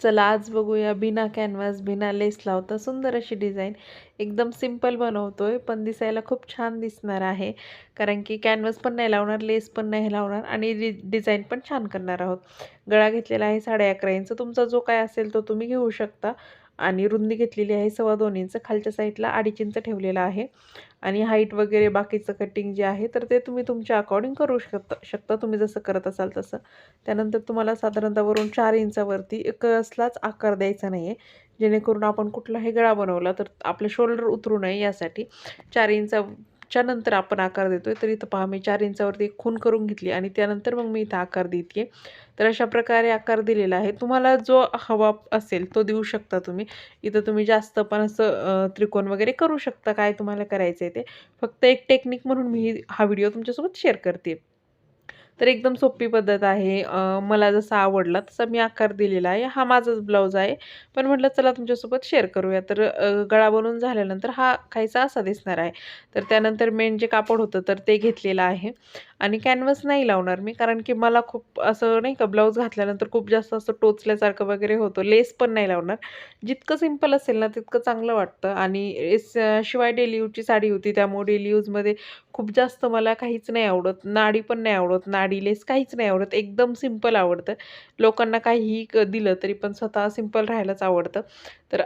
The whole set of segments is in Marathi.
चला आज बघूया. बिना कॅनव्हास बिना लेस लावता सुंदर अशी डिझाईन एकदम सिंपल आहे पण दिसायला खूप छान दिसणार आहे. कारण की कॅनव्हास पण नाही लावणार लेस पण नाही लावणार आणि डि डिझाईन पण छान करणार आहोत. गळा घेतलेला आहे साडे अकरा इंच. तुमचा जो काय असेल तो तुम्ही घेऊ शकता. आणि रुंदी घेतलेली आहे सव्वा दोन इंच. खालच्या साईडला अडीच इंच ठेवलेला आहे. आणि हाईट वगैरे बाकीचं कटिंग जे आहे तर ते तुम्ही तुमच्या अकॉर्डिंग करू शकता शकता. तुम्ही जसं करत असाल तसं. त्यानंतर तुम्हाला साधारणतः वरून चार इंचावरती कसलाच आकार द्यायचा नाही आहे जेणेकरून आपण कुठलाही गळा बनवला तर आपलं शोल्डर उतरू नये यासाठी. चार इंचा च्या नंतर आपण आकार देतो आहे तर इथं पहा मी चार इंचावरती एक खून करून घेतली आणि त्यानंतर मग मी इथं आकार देते तर अशा प्रकारे आकार दिलेला आहे. तुम्हाला जो हवा असेल तो देऊ शकता तुम्ही. इथं तुम्ही जास्त पण असं त्रिकोण वगैरे करू शकता. काय तुम्हाला करायचं आहे ते. फक्त एक टेक्निक म्हणून मी हा व्हिडिओ तुमच्यासोबत शेअर करते तर एकदम सोपी पद्धत आहे. मला जसा आवडला तसा मी आकार दिलेला आहे. हा माझाच ब्लाऊज आहे. पण म्हटलं चला तुमच्यासोबत शेअर करूया. तर गळा बनवून झाल्यानंतर हा खायचा असा दिसणार आहे. तर त्यानंतर मेन जे कापड होतं तर ते घेतलेलं आहे. आणि कॅनव्हस नाही लावणार मी कारण की मला खूप असं नाही का ब्लाऊज घातल्यानंतर खूप जास्त असं टोचल्यासारखं वगैरे होतं. लेस पण नाही लावणार. जितकं सिंपल असेल ना तितकं चांगलं वाटतं. आणि शिवाय डेली यूजची साडी होती त्यामुळे डेली यूजमध्ये खूप जास्त मला काहीच नाही आवडत. नाडी पण नाही आवडत. नाडी लेस काहीच नाही आवडत. एकदम सिंपल आवडतं. लोकांना काहीही दिलं तरी पण स्वतः सिंपल राहायलाच आवडतं. तर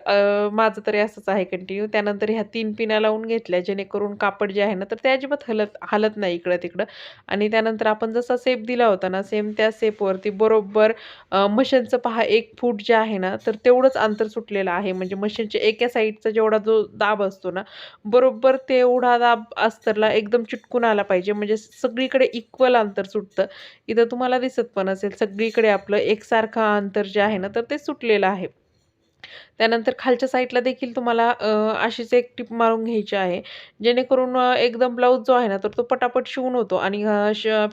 माझं तरी असंच आहे कंटिन्यू त्यानंतर ह्या तीन पिना लावून घेतल्या जेणेकरून कापड जे आहे ना तर ते अजिबात हलत हलत नाही इकडं तिकडं. आणि त्यानंतर आपण जसा सेप दिला होता ना सेम त्या सेपवरती बरोबर मशीनचं पहा एक फूट जे आहे ना तर तेवढंच अंतर सुटलेलं आहे. म्हणजे मशीनच्या एका साईडचा जेवढा जो दाब असतो ना बरोबर तेवढा दाब अस्तरला एकदम चिटकून आला पाहिजे. म्हणजे सगळीकडे इक्वल अंतर सुटतं. इथं तुम्हाला दिसत पण असेल सगळीकडे आपलं एकसारखं अंतर जे आहे ना तर ते सुटलेलं आहे. त्यानंतर खालच्या साईडला देखील तुम्हाला अशीच एक टिप मारून घ्यायची आहे. जेणेकरून एकदम ब्लाऊज जो आहे ना तर तो पटापट शिवून होतो आणि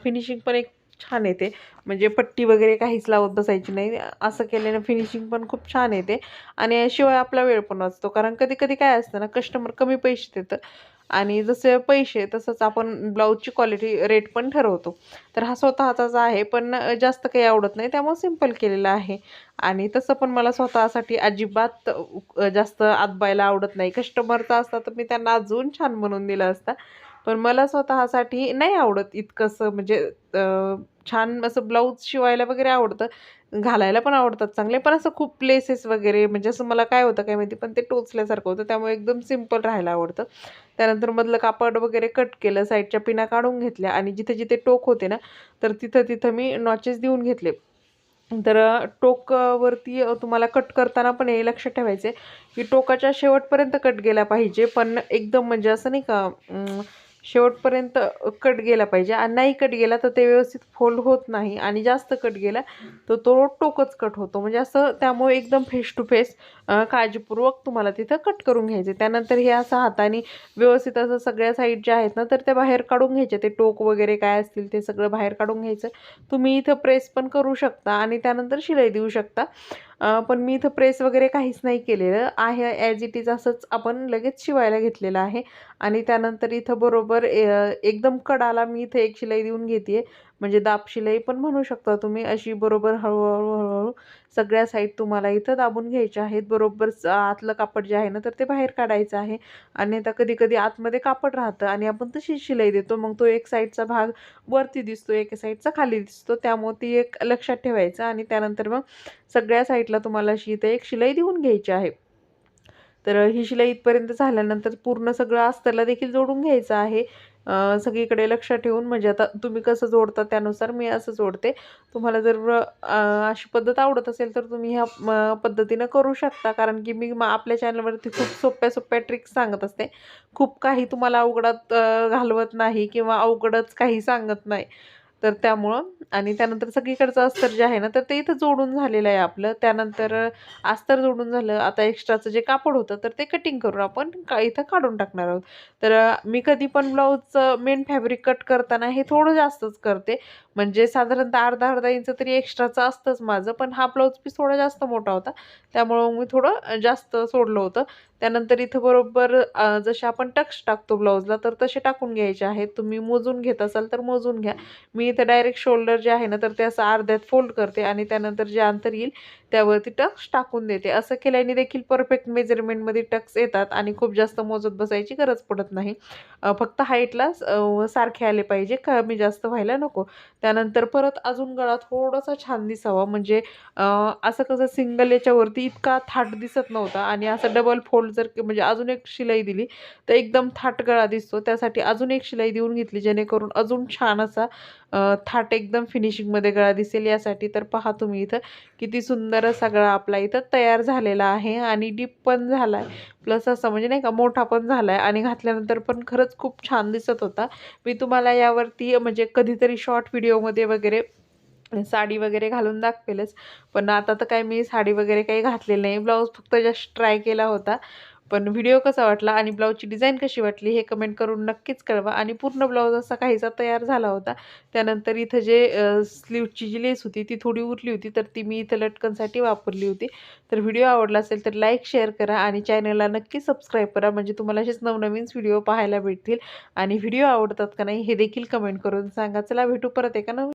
फिनिशिंग पण एक छान येते. म्हणजे पट्टी वगैरे काहीच लावत बसायची नाही. असं केल्याने फिनिशिंग पण खूप छान येते. आणि शिवाय आपला वेळ पण वाचतो. कारण कधी कधी काय असतं ना कस्टमर कमी पैसे देतं. आणि जसे पैसे तसंच आपण ब्लाऊजची क्वालिटी रेट पण ठरवतो. तर हा स्वतःचाच आहे पण जास्त काही आवडत नाही त्यामुळे सिंपल केलेलं आहे. आणि तसं पण मला स्वतःसाठी अजिबात जास्त आतबायला आवडत नाही. कस्टमरचा असता तर मी त्यांना अजून छान बनवून दिलं असता. पण मला स्वतःसाठी नाही आवडत इतकंसं म्हणजे छान असं ब्लाऊज शिवायला वगैरे आवडतं. घालायला पण आवडतात चांगले पण असं खूप प्लेसेस वगैरे म्हणजे असं मला काय होतं काय माहिती पण ते टोचल्यासारखं होतं त्यामुळे एकदम सिंपल राहायला आवडतं. त्यानंतर मधलं कापड वगैरे कट केलं साईडच्या पिना काढून घेतल्या आणि जिथे जिथे टोक होते ना तर तिथं तिथं मी नॉचेस देऊन घेतले. तर टोकवरती तुम्हाला कट करताना पण हे लक्षात ठेवायचे की टोकाच्या शेवटपर्यंत कट गेला पाहिजे. पण एकदम म्हणजे असं नाही का शेवटपर्यंत कट गेला पाहिजे. आणि नाही कट गेला तर ते व्यवस्थित फोल्ड होत नाही. आणि जास्त कट गेला तर तो टोकच कट होतो. म्हणजे असं त्यामुळे एकदम फेस टू फेस काळजीपूर्वक तुम्हाला तिथं कट करून घ्यायचे. त्यानंतर हे असं हाताने व्यवस्थित असं सगळ्या साईड ज्या आहेत ना तर त्या बाहेर काढून घ्यायचे. ते टोक वगैरे काय असतील ते सगळं बाहेर काढून घ्यायचं. तुम्ही इथं प्रेस पण करू शकता आणि त्यानंतर शिलाई देऊ शकता. पण मी इथं प्रेस वगैरे काहीच नाही केलेलं. आहे ॲज इट इज असंच आपण लगेच शिवायला घेतलेलं आहे. आणि त्यानंतर इथं बरोबर एकदम कडाला मी इथं एक शिलाई देऊन घेते म्हणजे दाब शिलाई पण म्हणू शकता तुम्ही अशी बरोबर हळूहळू हळूहळू सगळ्या साईड तुम्हाला इथं दाबून घ्यायच्या आहेत. बरोबर आतलं कापड जे आहे ना तर ते बाहेर काढायचं आहे. आणि आता कधी कधी आतमध्ये कापड राहतं आणि आपण तशी शिलाई देतो. मग तो एक साईडचा भाग वरती दिसतो एक साईडचा खाली दिसतो. त्यामुळे ती एक लक्षात ठेवायचं आणि त्यानंतर मग सगळ्या साईडला तुम्हाला अशी इथं एक शिलाई देऊन घ्यायची आहे. तर ही शिलाई इथपर्यंत झाल्यानंतर पूर्ण सगळं अस्तरला देखील जोडून घ्यायचं आहे. सगळीकडे लक्ष ठेवून म्हणजे आता तुम्ही कसं जोडता त्यानुसार मी असं जोडते. तुम्हाला जर अशी पद्धत आवडत असेल तर तुम्ही ह्या पद्धतीनं करू शकता. कारण की मी आपल्या चॅनलवरती खूप सोप्या सोप्या ट्रिक्स सांगत असते. खूप काही तुम्हाला अवघडात घालवत नाही किंवा अवघडच काही सांगत नाही. तर त्यामुळं आणि त्यानंतर सगळीकडचं अस्तर जे आहे ना तर ते इथं जोडून झालेलं आहे आपलं. त्यानंतर अस्तर जोडून झालं. आता एक्स्ट्राचं जे कापड होतं तर ते कटिंग करून आपण का इथं काढून टाकणार आहोत. तर मी कधी पण ब्लाऊजचं मेन फॅब्रिक कट करताना हे थोडं जास्तच करते. म्हणजे साधारणतः अर्धा अर्धा इंच तरी एक्स्ट्राचं असतंच माझं पण हा ब्लाऊज पीस थोडा जास्त मोठा होता. त्यामुळं मी थोडं जास्त सोडलं होतं. त्यानंतर इथं बरोबर जसे आपण टक्स टाकतो ब्लाऊजला तर तसे टाकून घ्यायचे आहेत. तुम्ही मोजून घेत असाल तर मोजून घ्या. मी इथं डायरेक्ट शोल्डर जे आहे ना तर ते असं अर्ध्यात फोल्ड करते आणि त्यानंतर जे अंतर येईल त्यावरती टक्स टाकून देते. असं केल्याने देखील परफेक्ट मेजरमेंटमध्ये टक्स येतात आणि खूप जास्त मोजत बसायची गरज पडत नाही. फक्त हाईटला सारखे आले पाहिजे. कमी जास्त व्हायला नको. त्यानंतर परत अजून गळा थोडासा छान दिसावा. म्हणजे असं कसं सिंगल याच्यावरती इतका थाट दिसत नव्हता आणि असं डबल फोल्ड जर म्हणजे अजून एक शिलाई दिली तर एकदम थाट गळा दिसतो. त्यासाठी अजून एक शिलाई देऊन घेतली जेणेकरून अजून छान असा थाट एकदम फिनिशिंगमध्ये गळा दिसेल यासाठी तर पहा तुम्ही इथं किती सुंदर असा गळा आपला इथं तयार झालेला आहे आणि डीप पण झाला आहे प्लस असं म्हणजे नाही का मोठा पण झाला आहे आणि घातल्यानंतर पण खरंच खूप छान दिसत होता. मी तुम्हाला यावरती म्हणजे कधीतरी शॉर्ट व्हिडिओमध्ये वगैरे साडी वगैरे घालून दाखवेलच. पण आता तर काय मी साडी वगैरे काही घातलेली नाही. ब्लाऊज फक्त जस्ट ट्राय केला होता. पण व्हिडिओ कसा वाटला आणि ब्लाऊजची डिझाईन कशी वाटली हे कमेंट करून नक्कीच कळवा. आणि पूर्ण ब्लाऊज असा काहीसा तयार झाला होता. त्यानंतर इथं जे स्लीवची जी लेस होती ती थोडी उरली होती तर ती मी इथं लटकनसाठी वापरली होती. तर व्हिडिओ आवडला असेल तर लाईक शेअर करा आणि चॅनलला नक्की सबस्क्राईब करा. म्हणजे तुम्हाला असेच नवनवीन व्हिडिओ पाहायला भेटतील. आणि व्हिडिओ आवडतात का नाही हे देखील कमेंट करून सांगा. चला भेटू परत एका नवीन